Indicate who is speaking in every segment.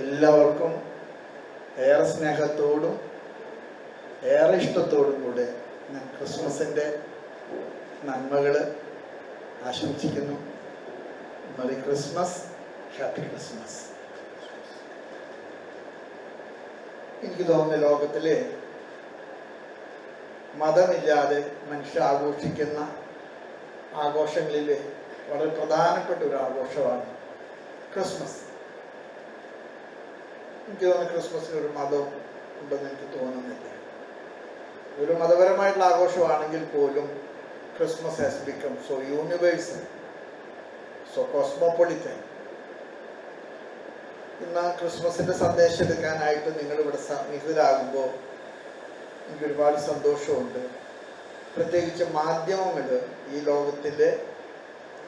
Speaker 1: എല്ലാവർക്കും ഏറെ സ്നേഹത്തോടും ഏറെ ഇഷ്ടത്തോടും കൂടെ ഞാൻ ക്രിസ്മസിന്റെ നന്മകൾ ആശംസിക്കുന്നു. Merry Christmas happy Christmas. എനിക്ക് തോന്നുന്ന ലോകത്തിലെ മതമില്ലാതെ മനുഷ്യ ആഘോഷിക്കുന്ന ആഘോഷങ്ങളിൽ വളരെ പ്രധാനപ്പെട്ട ഒരു ആഘോഷമാണ് ക്രിസ്മസ്. എനിക്ക് തോന്നുന്നു ക്രിസ്മസിന് ഒരു മതം ഉണ്ടെന്ന് എനിക്ക് തോന്നുന്നില്ല. ഒരു മതപരമായിട്ടുള്ള ആഘോഷമാണെങ്കിൽ പോലും Christmas has become so universal so cosmopolitan ഇന്ന് ക്രിസ്മസിന്റെ സന്ദേശം എടുക്കാനായിട്ട് നിങ്ങൾ ഇവിടെ സന്നിഹിതരാകുമ്പോൾ എനിക്ക് ഒരുപാട് സന്തോഷമുണ്ട്. പ്രത്യേകിച്ച് മാധ്യമങ്ങൾ ഈ ലോകത്തിന്റെ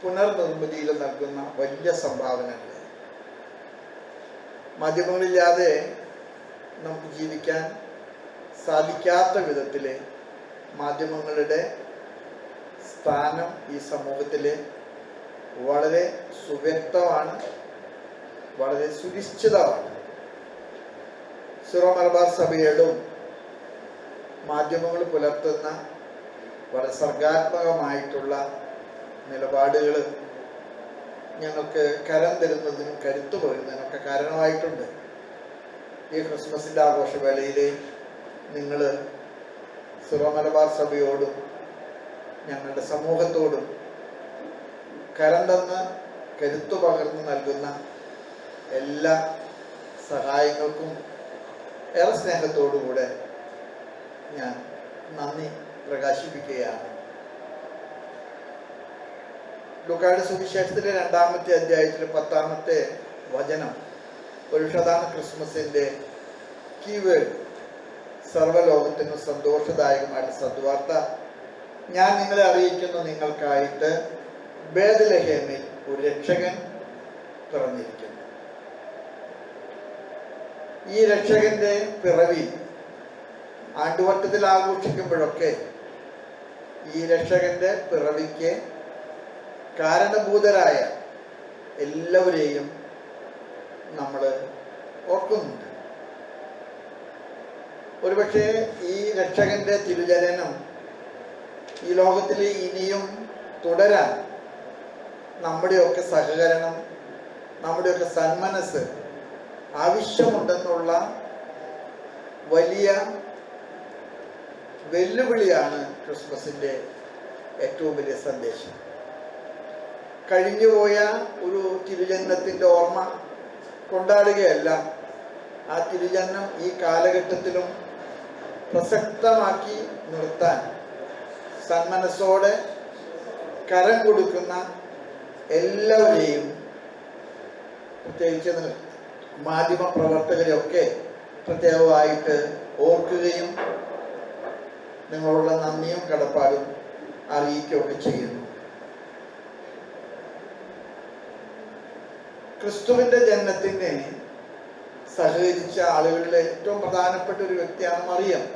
Speaker 1: പുനർനിർമ്മിതിയിൽ നൽകുന്ന വലിയ സംഭാവനകൾ. മാധ്യമങ്ങളില്ലാതെ നമുക്ക് ജീവിക്കാൻ സാധിക്കാത്ത വിധത്തിൽ മാധ്യമങ്ങളുടെ സ്ഥാനം ഈ സമൂഹത്തിൽ വളരെ സുവ്യക്തമാണ് വളരെ സുനിശ്ചിതമാണ്. സിറോ മലബാർ സഭയോടും മാധ്യമങ്ങൾ പുലർത്തുന്ന വളരെ സർഗാത്മകമായിട്ടുള്ള നിലപാടുകൾ ഞങ്ങൾക്ക് കരം തരുന്നതിനും കരുത്തു പകരുന്നതിനൊക്കെ കാരണമായിട്ടുണ്ട്. ഈ ക്രിസ്മസിന്റെ ആഘോഷവേളയിൽ നിങ്ങൾ സുറമലബാർ സഭയോടും ഞങ്ങളുടെ സമൂഹത്തോടും കരം തന്ന് കരുത്തു പകർന്നു നൽകുന്ന എല്ലാ സഹായങ്ങൾക്കും ഏറെ സ്നേഹത്തോടുകൂടെ ഞാൻ നന്ദി പ്രകാശിപ്പിക്കുകയാണ്. ലുക്കാട് സുവിശേഷത്തിലെ രണ്ടാമത്തെ അധ്യായത്തിലെ പത്താമത്തെ വചനം. പുരുഷതാണ് ക്രിസ്മസിന്റെ കീവേഡ് സർവലോകത്തിനും സന്തോഷദായകമായിട്ട് സദ്വാർത്ത. ഞാൻ നിങ്ങളെ അറിയിക്കുന്നു നിങ്ങൾക്കായിട്ട് ബേദലഹേമിൽ ഒരു രക്ഷകൻ പിറന്നിരിക്കുന്നു. ഈ രക്ഷകന്റെ പിറവി ആണ്ടുവട്ടത്തിൽ ആഘോഷിക്കുമ്പോഴൊക്കെ ഈ രക്ഷകന്റെ പിറവിക്ക് കാരണഭൂതരായ എല്ലാവരെയും നമ്മൾ ഓർക്കുന്നുണ്ട്. ഒരുപക്ഷെ ഈ രക്ഷകന്റെ തിരുചലനം ഈ ലോകത്തിൽ ഇനിയും തുടരാൻ നമ്മുടെയൊക്കെ സഹകരണം നമ്മുടെയൊക്കെ സന്മനസ് ആവശ്യമുണ്ടെന്നുള്ള വലിയ വെല്ലുവിളിയാണ് ക്രിസ്മസിന്റെ ഏറ്റവും വലിയ സന്ദേശം. കഴിഞ്ഞുപോയ ഒരു തിരുജന്മത്തിന്റെ ഓർമ്മ കൊണ്ടാടുകയല്ല. ആ തിരുജന്മം ഈ കാലഘട്ടത്തിലും പ്രസക്തമാക്കി നിർത്താൻ സന്മനസ്സോടെ കരം കൊടുക്കുന്ന എല്ലാവരെയും പ്രത്യേകിച്ച് മാധ്യമ പ്രവർത്തകരെയൊക്കെ പ്രത്യേകമായിട്ട് ഓർക്കുകയും നിങ്ങളുള്ള നന്ദിയും കടപ്പാടും അറിയിക്കുകയൊക്കെ ചെയ്യുന്നു. ക്രിസ്തുവിന്റെ ജന്മത്തിന് സഹകരിച്ച ആളുകളിലെ ഏറ്റവും പ്രധാനപ്പെട്ട ഒരു വ്യക്തിയാണ് മറിയം.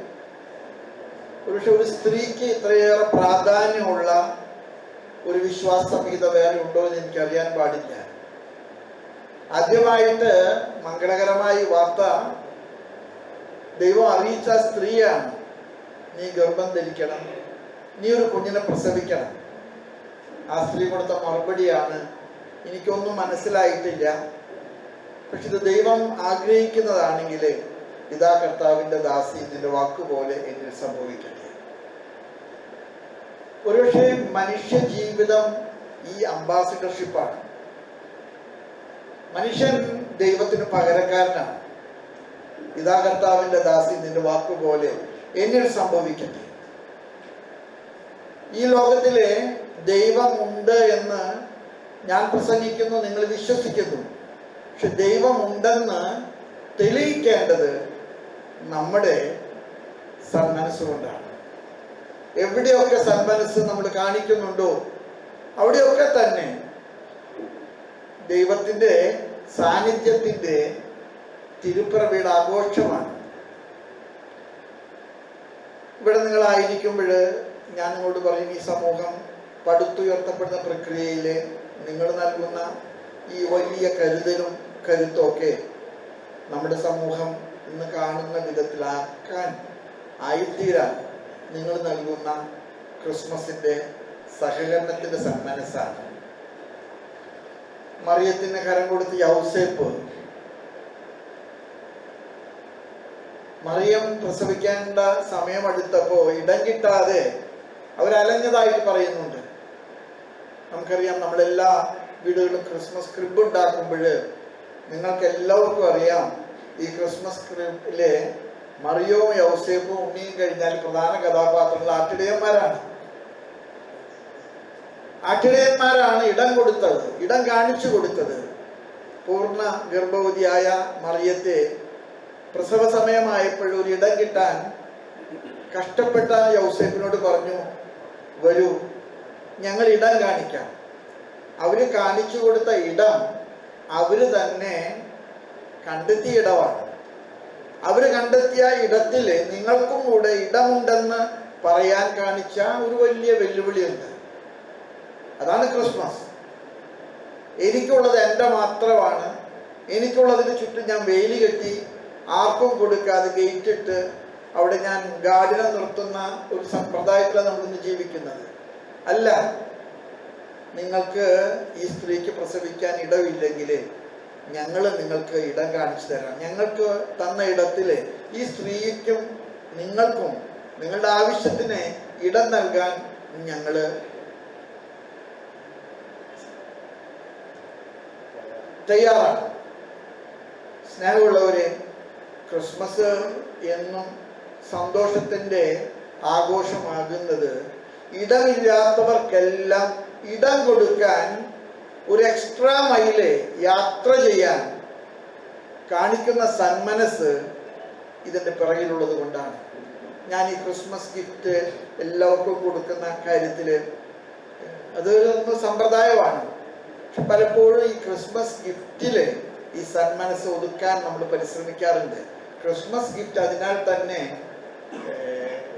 Speaker 1: ഒരുപക്ഷെ ഒരു സ്ത്രീക്ക് ഇത്രയേറെ പ്രാധാന്യമുള്ള ഒരു വിശ്വാസ സംഹിത വേറെ ഉണ്ടോ എന്ന് എനിക്കറിയാൻ പാടില്ല. ആദ്യമായിട്ട് മംഗളകരമായി വാർത്ത ദൈവം അറിയിച്ച സ്ത്രീയാണ്. നീ ഗർഭം ധരിക്കണം. നീ ഒരു കുഞ്ഞിനെ പ്രസവിക്കണം. ആ സ്ത്രീ കൊടുത്ത മറുപടിയാണ് എനിക്കൊന്നും മനസ്സിലായിട്ടില്ല. പക്ഷെ ഇത് ദൈവം ആഗ്രഹിക്കുന്നതാണെങ്കിൽ പിതാ കർത്താവിന്റെ ദാസി നിന്റെ വാക്കുപോലെ എന്നിൽ സംഭവിക്കട്ടെ. ഒരുപക്ഷെ മനുഷ്യ ജീവിതം ഈ അംബാസിഡർഷിപ്പാണ്. മനുഷ്യൻ ദൈവത്തിന് പകരക്കാരനാണ്. പിതാ കർത്താവിന്റെ ദാസി നിന്റെ വാക്കുപോലെ എന്നിൽ സംഭവിക്കട്ടെ. ഈ ലോകത്തിലെ ദൈവമുണ്ട് എന്ന് ഞാൻ പ്രസംഗിക്കുന്നു നിങ്ങൾ വിശ്വസിക്കുന്നു. പക്ഷെ ദൈവമുണ്ടെന്ന് തെളിയിക്കേണ്ടത് നമ്മുടെ സന്മനസ്സുകൊണ്ടാണ്. എവിടെയൊക്കെ സന്മനസ് നമ്മൾ കാണിക്കുന്നുണ്ടോ അവിടെയൊക്കെ തന്നെ ദൈവത്തിന്റെ സാന്നിധ്യത്തിന്റെ തിരുപ്പിറവിയുടെ ആഘോഷമാണ്. ഇവിടെ നിങ്ങളായിരിക്കുമ്പോൾ ഞാൻ നിങ്ങളോട് പറയും ഈ സമൂഹം പടുത്തുയർത്തപ്പെടുന്ന പ്രക്രിയയിൽ നിങ്ങൾ നൽകുന്ന ഈ വലിയ കരുതലും കരുത്തൊക്കെ നമ്മുടെ സമൂഹം ഇന്ന് കാണുന്ന വിധത്തിലാക്കാൻ ആയിത്തീരാൻ നിങ്ങൾ നൽകുന്ന ക്രിസ്മസിന്റെ സഹകരണത്തിന്റെ സന്മനസ്സാണ്. മറിയത്തിന് കരം കൊടുത്ത് യൗസേപ്പ് മറിയം പ്രസവിക്കേണ്ട സമയം അടുത്തപ്പോ ഇടം കിട്ടാതെ അവരലഞ്ഞതായിട്ട് പറയുന്നുണ്ട്. നമുക്കറിയാം നമ്മളെല്ലാ വീടുകളിലും ക്രിസ്മസ് ക്രിബ് ഉണ്ടാക്കുമ്പോൾ നിങ്ങൾക്ക് എല്ലാവർക്കും അറിയാം ഈ ക്രിസ്മസ് ക്രിബിലെ മറിയവും യൗസേപ്പും ഉണ്ണിയും കഴിഞ്ഞാൽ പ്രധാന കഥാപാത്രങ്ങൾ ആട്ടിടയന്മാരാണ്. ആട്ടിടയന്മാരാണ് ഇടം കൊടുത്തത് ഇടം കാണിച്ചു കൊടുത്തത്. പൂർണ ഗർഭവതിയായ മറിയത്തെ പ്രസവ സമയമായപ്പോൾ ഒരു ഇടം കിട്ടാൻ കഷ്ടപ്പെട്ട യൗസേപ്പിനോട് പറഞ്ഞു വരൂ ഞങ്ങൾ ഇടം കാണിക്കാം. അവർ കാണിച്ചു കൊടുത്ത ഇടം അവർ തന്നെ കണ്ടെത്തിയ ഇടമാണ്. അവർ കണ്ടെത്തിയ ഇടത്തിൽ നിങ്ങൾക്കും കൂടെ ഇടമുണ്ടെന്ന് പറയാൻ കാണിച്ച ഒരു വലിയ വെല്ലുവിളിയുണ്ട്. അതാണ് ക്രിസ്മസ്. എനിക്കുള്ളത് എന്റെ മാത്രമാണ്. എനിക്കുള്ളതിന് ചുറ്റും ഞാൻ വേലി കെട്ടി ആർക്കും കൊടുക്കാതെ ഗേറ്റിട്ട് അവിടെ ഞാൻ ഗാർഡിനെ നിർത്തുന്ന ഒരു സമ്പ്രദായത്തിലാണ് നമ്മളിന്ന് ജീവിക്കുന്നത്. അല്ല നിങ്ങൾക്ക് ഈ സ്ത്രീക്ക് പ്രസവിക്കാൻ ഇടമില്ലെങ്കിൽ ഞങ്ങൾ നിങ്ങൾക്ക് ഇടം കാണിച്ചു തരാം. ഞങ്ങൾക്ക് തന്ന ഇടത്തിൽ ഈ സ്ത്രീക്കും നിങ്ങൾക്കും നിങ്ങളുടെ ആവശ്യത്തിന് ഇടം നൽകാൻ ഞങ്ങൾ തയ്യാറാണ്. സ്നേഹമുള്ളവരെ ക്രിസ്മസ് എന്നും സന്തോഷത്തിന്റെ ആഘോഷമാകുന്നത് ഇടമില്ലാത്തവർക്കെല്ലാം ഇടം കൊടുക്കാൻ ഒരു എക്സ്ട്രാ മൈൽ യാത്ര ചെയ്യാൻ കാണിക്കുന്ന സന്മനസ് ഇതിന്റെ പിറകിലുള്ളത് കൊണ്ടാണ്. ഞാൻ ഈ ക്രിസ്മസ് ഗിഫ്റ്റ് എല്ലാവർക്കും കൊടുക്കുന്ന കാര്യത്തിൽ അത് ഒന്ന് സമ്പ്രദായമാണ്. പലപ്പോഴും ഈ ക്രിസ്മസ് ഗിഫ്റ്റിൽ ഈ സന്മനസ് ഒതുക്കാൻ നമ്മൾ പരിശ്രമിക്കാറുണ്ട്. ക്രിസ്മസ് ഗിഫ്റ്റ് അതിനാൽ തന്നെ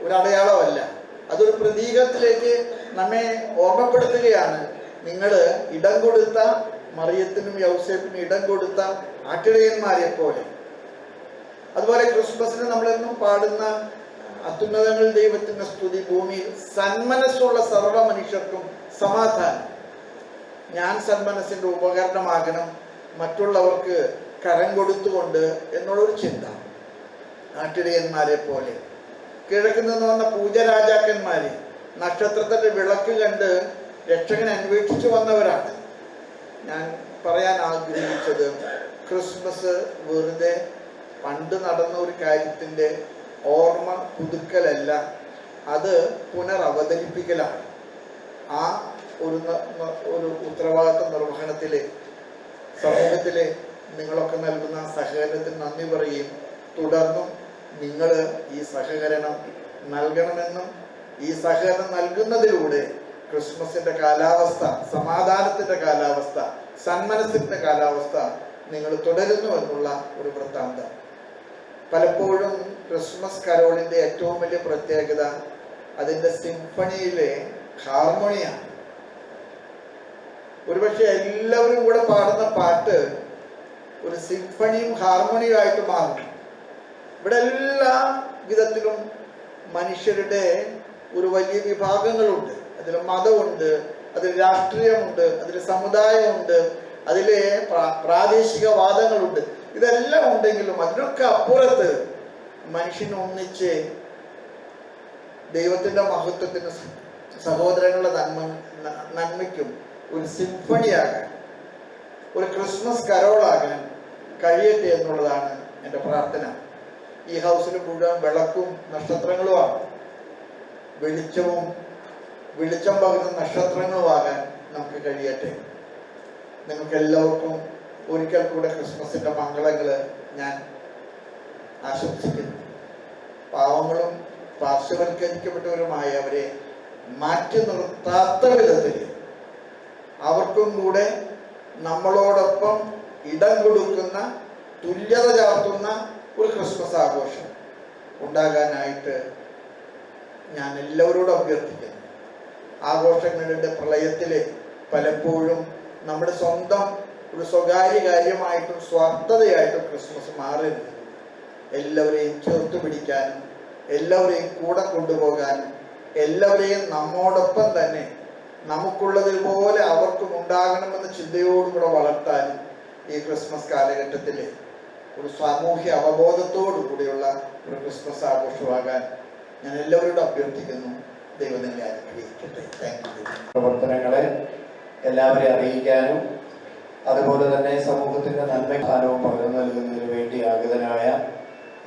Speaker 1: ഒരു അടയാളമല്ല അതൊരു പ്രതീകത്തിലേക്ക് നമ്മെ ഓർമ്മപ്പെടുത്തുകയാണ്. നിങ്ങൾ ഇടം കൊടുത്ത മറിയത്തിനും യൗസേപ്പിനും ഇടം കൊടുത്ത ആട്ടിടയന്മാരെ പോലെ. അതുപോലെ ക്രിസ്മസിന് നമ്മളെന്നും പാടുന്ന അത്യുന്നതങ്ങൾ ദൈവത്തിന്റെ സ്തുതി ഭൂമിയിൽ സന്മനസ്സുള്ള സർവ മനുഷ്യർക്കും സമാധാനം. ഞാൻ സന്മനസ്സിന്റെ ഉപകരണമാകണം മറ്റുള്ളവർക്ക് കരം കൊടുത്തുകൊണ്ട് എന്നുള്ളൊരു ചിന്ത നാട്ടിടയന്മാരെ പോലെ. കിഴക്ക് നിന്ന് വന്ന പൂജരാജാക്കന്മാര് നക്ഷത്രത്തിന്റെ വിളക്ക് കണ്ട് രക്ഷകനെ അന്വേഷിച്ചു വന്നവരാണ്. ഞാൻ പറയാൻ ആഗ്രഹിച്ചത് ക്രിസ്മസ് വെറുതെ പണ്ട് നടന്ന ഒരു കാര്യത്തിന്റെ ഓർമ്മ പുതുക്കലല്ല അത് പുനരവതരിപ്പിക്കലാണ്. ആ ഒരു ഒരു ഉത്തരവാദിത്വ നിർവഹണത്തിൽ സമൂഹത്തിൽ നിങ്ങളൊക്കെ നൽകുന്ന സഹകരണത്തിന് നന്ദി പറയും. തുടർന്നും നിങ്ങൾ ഈ സഹകരണം നൽകണമെന്നും ഈ സഹകരണം നൽകുന്നതിലൂടെ ക്രിസ്മസിന്റെ കാലാവസ്ഥ സമാധാനത്തിന്റെ കാലാവസ്ഥ സന്മനസ്സിന്റെ കാലാവസ്ഥ നിങ്ങൾ തുടരുന്നു എന്നുള്ള ഒരു വൃത്താന്തം. പലപ്പോഴും ക്രിസ്മസ് കരോളിന്റെ ഏറ്റവും വലിയ പ്രത്യേകത അതിന്റെ സിംഫണിയിലെ ഹാർമോണിയാണ്. ഒരുപക്ഷെ എല്ലാവരും കൂടെ പാടുന്ന പാട്ട് ഒരു സിംഫണിയും ഹാർമോണിയും ആയിട്ട് മാറും. ഇവിടെ എല്ലാ വിധത്തിലും മനുഷ്യരുടെ ഒരു വലിയ വിഭാഗങ്ങളുണ്ട്. അതിൽ മതമുണ്ട് അതിൽ രാഷ്ട്രീയമുണ്ട് അതിൽ സമുദായമുണ്ട് അതിലെ പ്രാദേശിക വാദങ്ങളുണ്ട്. ഇതെല്ലാം ഉണ്ടെങ്കിലും അതിനൊക്കെ അപ്പുറത്ത് മനുഷ്യൻ ഒന്നിച്ച് ദൈവത്തിന്റെ മഹത്വത്തിന് സഹോദരങ്ങളുടെ നന്മ നന്മയ്ക്കും ഒരു സിംഫണിയാകാൻ ഒരു ക്രിസ്മസ് കരോളാകാൻ കഴിയട്ടെ എന്നുള്ളതാണ് എന്റെ പ്രാർത്ഥന. ഈ ഹൗസിൽ മുഴുവൻ വിളക്കും നക്ഷത്രങ്ങളുമാണ്. വെളിച്ചവും വെളിച്ചം പകരുന്ന നക്ഷത്രങ്ങളുമാകാൻ നമുക്ക് കഴിയട്ടെ. നിങ്ങൾക്ക് എല്ലാവർക്കും ഒരിക്കൽ കൂടെ ക്രിസ്മസിന്റെ മംഗളങ്ങൾ ഞാൻ ആശംസിക്കുന്നു. പാവങ്ങളും പാർശ്വവൽക്കരിക്കപ്പെട്ടവരുമായ അവരെ മാറ്റി നിർത്താത്ത വിധത്തിൽ അവർക്കും കൂടെ നമ്മളോടൊപ്പം ഇടം കൊടുക്കുന്ന തുല്യത ചാർത്തുന്ന ഒരു ക്രിസ്മസ് ആഘോഷം ഉണ്ടാകാനായിട്ട് ഞാൻ എല്ലാവരോടും അഭ്യർത്ഥിക്കുന്നു. ആഘോഷങ്ങളുടെ പ്രളയത്തിൽ പലപ്പോഴും നമ്മുടെ സ്വന്തം ഒരു സ്വകാര്യ കാര്യമായിട്ടും സ്വാർത്ഥതയായിട്ടും ക്രിസ്മസ് മാറരുത്. എല്ലാവരെയും ചേർത്ത് പിടിക്കാനും എല്ലാവരെയും കൂടെ കൊണ്ടുപോകാനും എല്ലാവരെയും നമ്മോടൊപ്പം തന്നെ നമുക്കുള്ളതിൽ പോലെ അവർക്കും ഉണ്ടാകണമെന്ന ചിന്തയോടുകൂടെ വളർത്താനും ഈ ക്രിസ്മസ് കാലഘട്ടത്തിൽ ഒരു സാമൂഹ്യ അവബോധത്തോടു കൂടിയുള്ള ഒരു ക്രിസ്മസ് ആഘോഷമാകാൻ ഞാൻ എല്ലാവരോടും അഭ്യർത്ഥിക്കുന്നു. ദൈവം നിങ്ങളെ അനുഗ്രഹിക്കട്ടെ.
Speaker 2: പ്രവർത്തനങ്ങളെ എല്ലാവരെയും അറിയിക്കാനും അതുപോലെ തന്നെ സമൂഹത്തിന്റെ നന്മസ്ഥാനവും പകർന്നു നൽകുന്നതിന് വേണ്ടി ആഗതനായ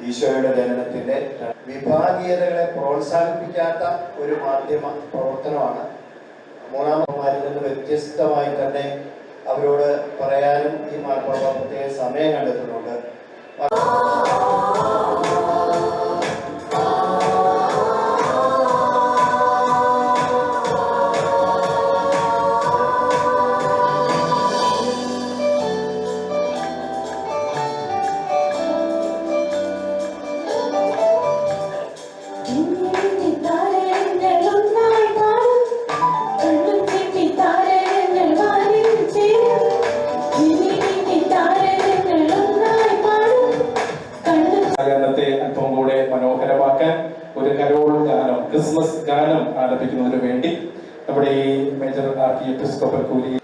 Speaker 2: ഈശോയുടെ ജനനത്തിന്റെ വിഭാഗീയതകളെ പ്രോത്സാഹിപ്പിക്കാത്ത ഒരു മാധ്യമ പ്രവർത്തനമാണ്. മൂന്നാമന്മാരിൽ നിന്ന് വ്യത്യസ്തമായി തന്നെ അവരോട് പറയാനും ഈ മാർപ്പാപ്പ പ്രത്യേക സമയം കണ്ടെത്തുന്നുണ്ട്.
Speaker 3: Oh. കൂടെ മനോഹരമാക്കാൻ ഒരു കരോൾ ഗാനം ക്രിസ്മസ് ഗാനം ആലപിക്കുന്നതിന് വേണ്ടി നമ്മുടെ ഈ മേജർ ആർക്കി എപ്പിസ്കോപ്പൽ കൂലി